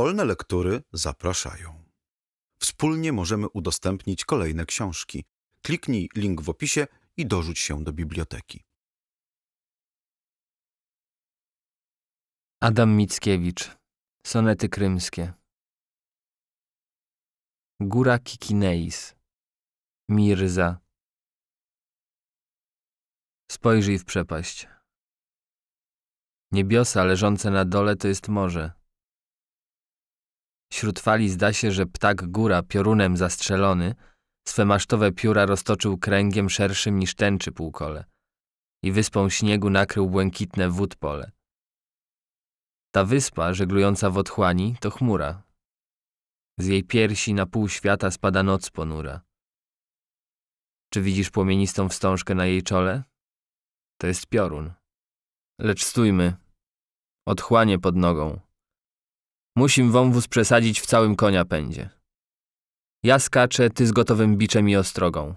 Wolne lektury zapraszają. Wspólnie możemy udostępnić kolejne książki. Kliknij link w opisie i dorzuć się do biblioteki. Adam Mickiewicz. Sonety krymskie. Góra Kikineis. Mirza. Spojrzyj w przepaść. Niebiosa leżące na dole to jest morze. Wśród fali zda się, że ptak góra piorunem zastrzelony swe masztowe pióra roztoczył kręgiem szerszym niż tęczy półkole i wyspą śniegu nakrył błękitne wód pole. Ta wyspa, żeglująca w otchłani, to chmura. Z jej piersi na pół świata spada noc ponura. Czy widzisz płomienistą wstążkę na jej czole? To jest piorun. Lecz stójmy. Otchłanie pod nogą. Musim wąwóz przesadzić w całym konia pędzie. Ja skaczę, ty z gotowym biczem i ostrogą.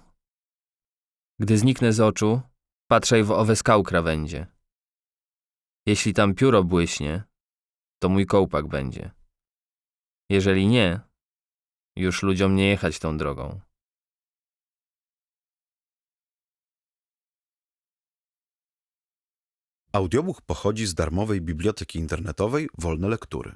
Gdy zniknę z oczu, patrzaj w owe skał krawędzie. Jeśli tam pióro błyśnie, to mój kołpak będzie. Jeżeli nie, już ludziom nie jechać tą drogą. Audiobook pochodzi z darmowej biblioteki internetowej Wolne Lektury.